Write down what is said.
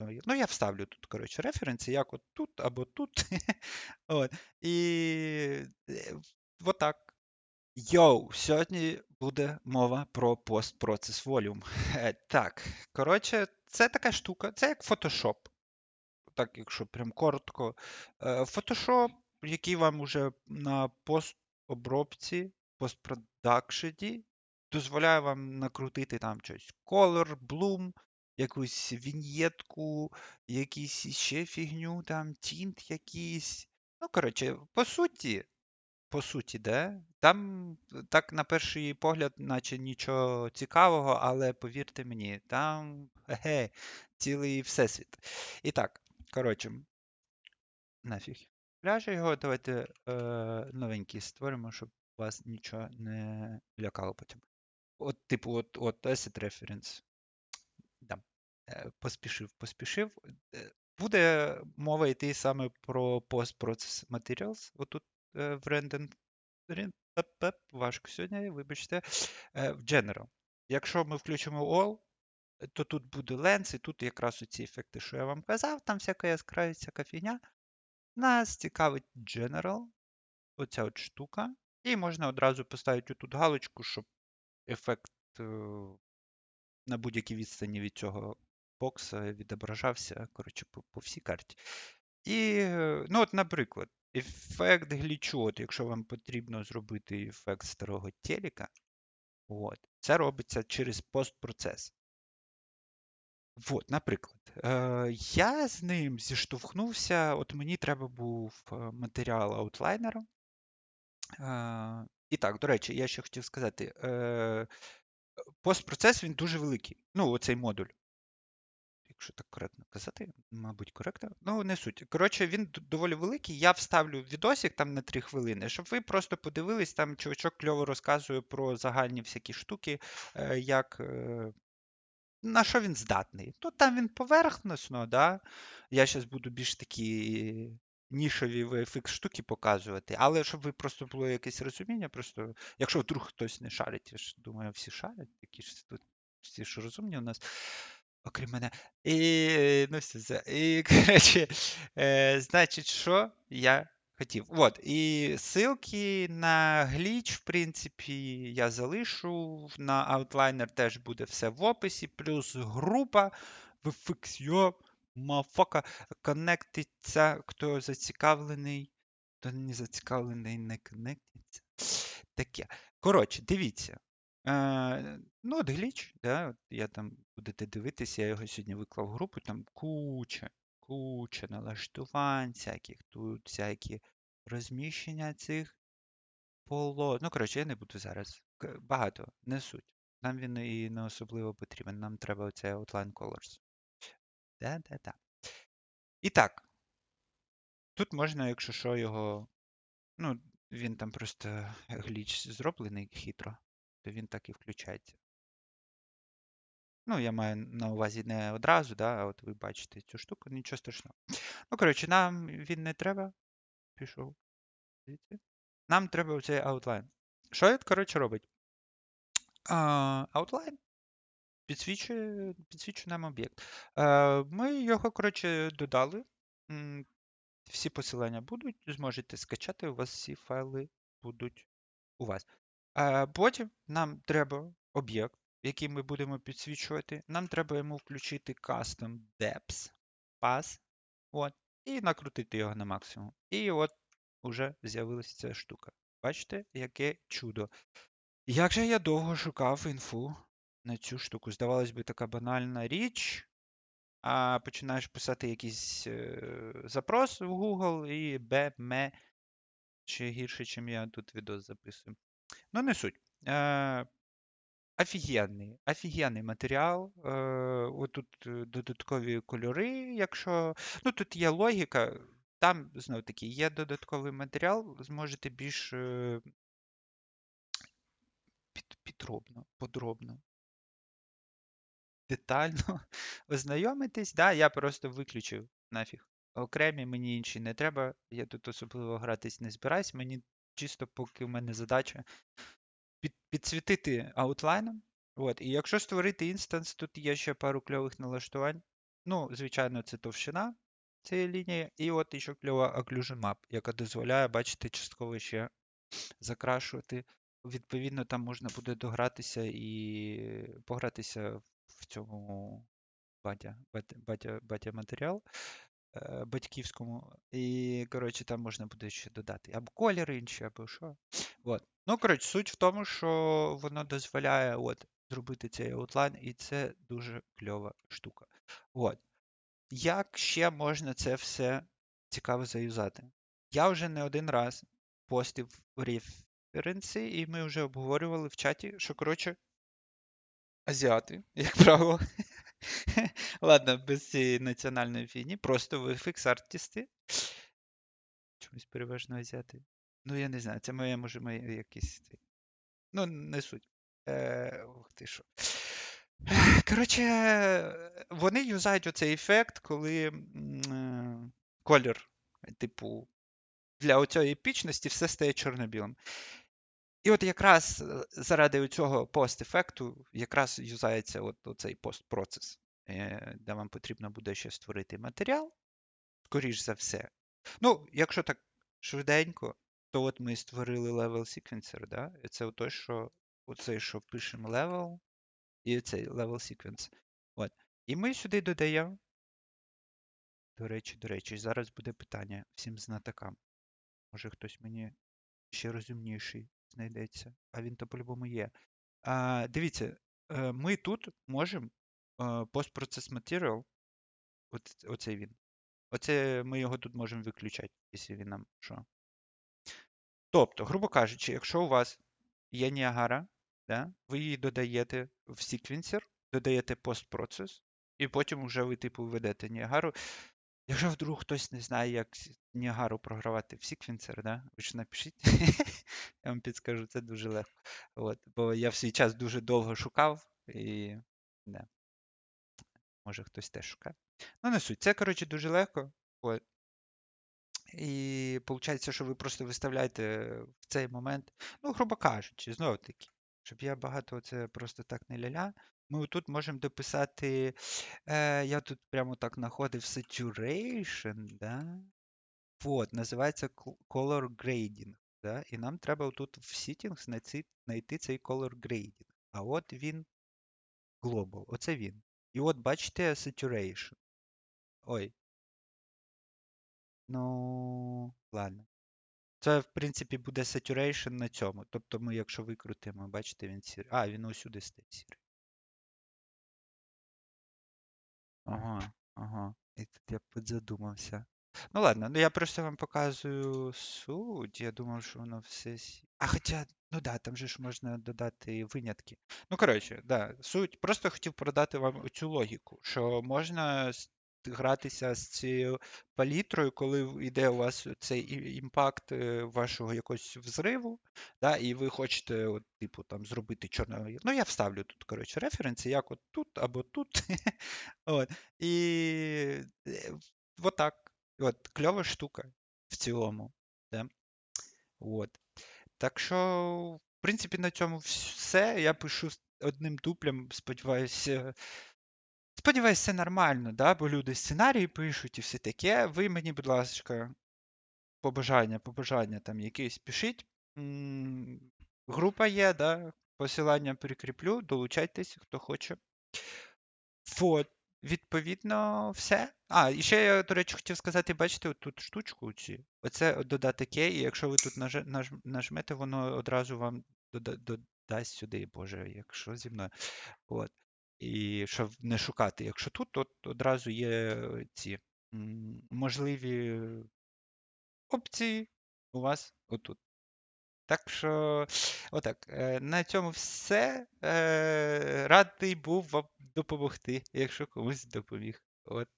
Ну, я вставлю тут, коротше, референси, як от тут або тут. от. І отак. Йоу, сьогодні буде мова про постпроцес Volume. Так, коротше, це така штука, це як Photoshop. Так, якщо прям коротко. Е, Photoshop, який вам уже на постобробці, постпродакшені, дозволяє вам накрутити там щось color, bloom, якусь віньєтку, якісь ще фігню, там, тінт якийсь. Ну, коротше, по суті, по суті, де? Там так на перший погляд, наче нічого цікавого, але повірте мені, там ге, цілий всесвіт. І так, коротше, нафіг. Пляже його, давайте е, новенький створимо, щоб вас нічого не лякало потім. От, типу, от, от asset reference. Е, поспішив, поспішив. Е, буде мова йти саме про post-process materials. Отут е, в random важко сьогодні, вибачте. В General. Якщо ми включимо All, то тут буде Lens, і тут якраз оці ефекти, що я вам казав, там всяка яскравість, всяка фігня. Нас цікавить General, оця от штука. І можна одразу поставити тут галочку, щоб ефект на будь-якій відстані від цього бокса відображався коротше, по, по всій карті. І, е, ну, от, наприклад, ефект глічу, от якщо вам потрібно зробити ефект старого телека, от, це робиться через постпроцес. От, наприклад, е, я з ним зіштовхнувся, от мені треба був е, матеріал аутлайнера. Е, і так, до речі, я ще хотів сказати, е, постпроцес він дуже великий. Ну, оцей модуль якщо так коректно казати, мабуть, коректно. Ну, не суть. Коротше, він доволі великий. Я вставлю відосик там на 3 хвилини, щоб ви просто подивились, там чувачок кльово розказує про загальні всякі штуки, е, як. Е, на що він здатний? Ну, там він поверхносно, да? Я зараз буду більш такі нішові VFX штуки показувати, але щоб ви просто було якесь розуміння, просто, якщо вдруг хтось не шарить, я ж думаю, всі шарять, такі ж тут всі ж розумні у нас окрім мене. І, ну, все, все. І, коротше, е, значить, що я хотів. От, і ссылки на гліч, в принципі, я залишу. На Outliner теж буде все в описі, плюс група в мафака, коннектиться, хто зацікавлений, хто не зацікавлений, не коннектиться. Таке. Коротше, дивіться. Е, Ну, от гліч, да, я там будете дивитися, я його сьогодні виклав в групу, там куча, куча налаштувань, всяких тут, всякі розміщення цих полос. Ну, коротше, я не буду зараз. Багато, не суть. Нам він і не особливо потрібен. Нам треба оцей Outline Colors. Да-да-да. І так. Тут можна, якщо що, його. Ну, він там просто гліч зроблений хитро то він так і включається. Ну, я маю на увазі не одразу, да, а от ви бачите цю штуку, нічого страшного. Ну, коротше, нам він не треба. Пішов. Нам треба оцей outline. Що він, коротше, робить? Outline підсвічує підсвічує нам об'єкт. Ми його, коротше, додали. Всі посилання будуть, зможете скачати, у вас всі файли будуть у вас. Потім нам треба об'єкт, який ми будемо підсвічувати. Нам треба йому включити Custom Depth Pass. От, І накрутити його на максимум. І от уже з'явилася ця штука. Бачите, яке чудо. Як же я довго шукав інфу на цю штуку? Здавалось би, така банальна річ. А починаєш писати якийсь е, запрос в Google і бе-ме. Ще гірше, чим я тут відео записую. Ну, не суть. Е, Офігенний, офігенний матеріал. Е, Отут е, додаткові кольори, якщо. Ну, тут є логіка, там, знов таки, є додатковий матеріал, зможете більш е, під, підробно, подробно, детально ознайомитись. Да, Я просто виключив нафіг. Окремі мені інші не треба. Я тут особливо гратись не збираюсь. Мені чисто поки в мене задача під, підсвітити аутлайном. От. І якщо створити інстанс, тут є ще пару кльових налаштувань. Ну, звичайно, це товщина цієї лінії. І от ще кльова Occlusion Map, яка дозволяє, бачити, частково ще закрашувати. Відповідно, там можна буде догратися і погратися в цьому батя, батя, батя матеріал е, батьківському. І, коротше, там можна буде ще додати або кольори інші, або що. От. Ну, коротше, суть в тому, що воно дозволяє от, зробити цей аутлайн, і це дуже кльова штука. От. Як ще можна це все цікаво заюзати? Я вже не один раз постив референси, і ми вже обговорювали в чаті, що, коротше, азіати, як правило. Ладно, без цієї національної фіні, просто VFX артисти. Чомусь переважно азіати. Ну, я не знаю, це моє, може, моє якісь. Ну, не суть. Е, Ух ти що. Коротше, вони юзають оцей ефект, коли е, колір, типу, для оцієї епічності все стає чорно-білим. І от якраз е, заради цього пост-ефекту якраз юзається от цей постпроцес, е, де вам потрібно буде ще створити матеріал, скоріш за все. Ну, якщо так швиденько, то от ми створили level sequencer, да? це той, що оцей, що пишемо level, і цей level sequence. От. І ми сюди додаємо. До речі, до речі, зараз буде питання всім знатокам. Може хтось мені ще розумніший знайдеться, а він то по-любому є. А, Дивіться, е, ми тут можемо постпроцес Material, от, оцей він. Оце ми його тут можемо виключати, якщо він нам що. Тобто, грубо кажучи, якщо у вас є Ніагара, да, ви її додаєте в секвенсер, додаєте постпроцес, і потім вже ви, типу, ведете Ніагару. Якщо вдруг хтось не знає, як Ніагару програвати в секвенсер, да, ви ж напишіть. я вам підскажу, це дуже легко. От, Бо я в свій час дуже довго шукав і. Да. Може хтось теж шукає. Ну, не суть. Це, коротше, дуже легко. От. І виходить, що ви просто виставляєте в цей момент, ну, грубо кажучи, знову таки, щоб я багато це просто так не ляля. Ми тут можемо дописати. е, Я тут прямо так знаходив saturation, да? Вот, називається color grading. Да? І нам треба тут в settings знайти, цей color grading. А от він global. Оце він. І от бачите saturation. Ой. Ну, ладно. Це, в принципі, буде saturation на цьому. Тобто ми, якщо викрутимо, бачите, він сірий. А, він усюди стає сірий. Ага, ага. І тут я подзадумався. Ну ладно, ну я просто вам показую суть. Я думав, що воно все. А хоча, ну да, там же ж можна додати винятки. Ну, коротше, да, суть. Просто хотів продати вам цю логіку, що можна гратися з цією палітрою, коли йде у вас цей імпакт е, вашого якогось взриву, да, і ви хочете, от, типу, там, зробити чорного. Ну, я вставлю тут, коротше, референси, як от тут або тут. от. І е, от кльова штука в цілому. Да? От. Так що, в принципі, на цьому все. Я пишу одним дуплем, сподіваюся. Сподіваюся, все нормально, да? бо люди сценарії пишуть і все таке. Ви мені, будь ласка, побажання, побажання там якісь пишіть. Група є, да? посилання прикріплю, долучайтесь, хто хоче. Вот. Відповідно, все. А, і ще я, до речі, хотів сказати, бачите, тут штучку ці. Оце додаток є, і якщо ви тут наж... Наж... нажмете, воно одразу вам додасть сюди, Боже, якщо зі мною. От. І щоб не шукати. Якщо тут, то одразу є ці можливі опції у вас отут. Так що, отак, е, на цьому все. Е, радий був вам допомогти, якщо комусь допоміг. От.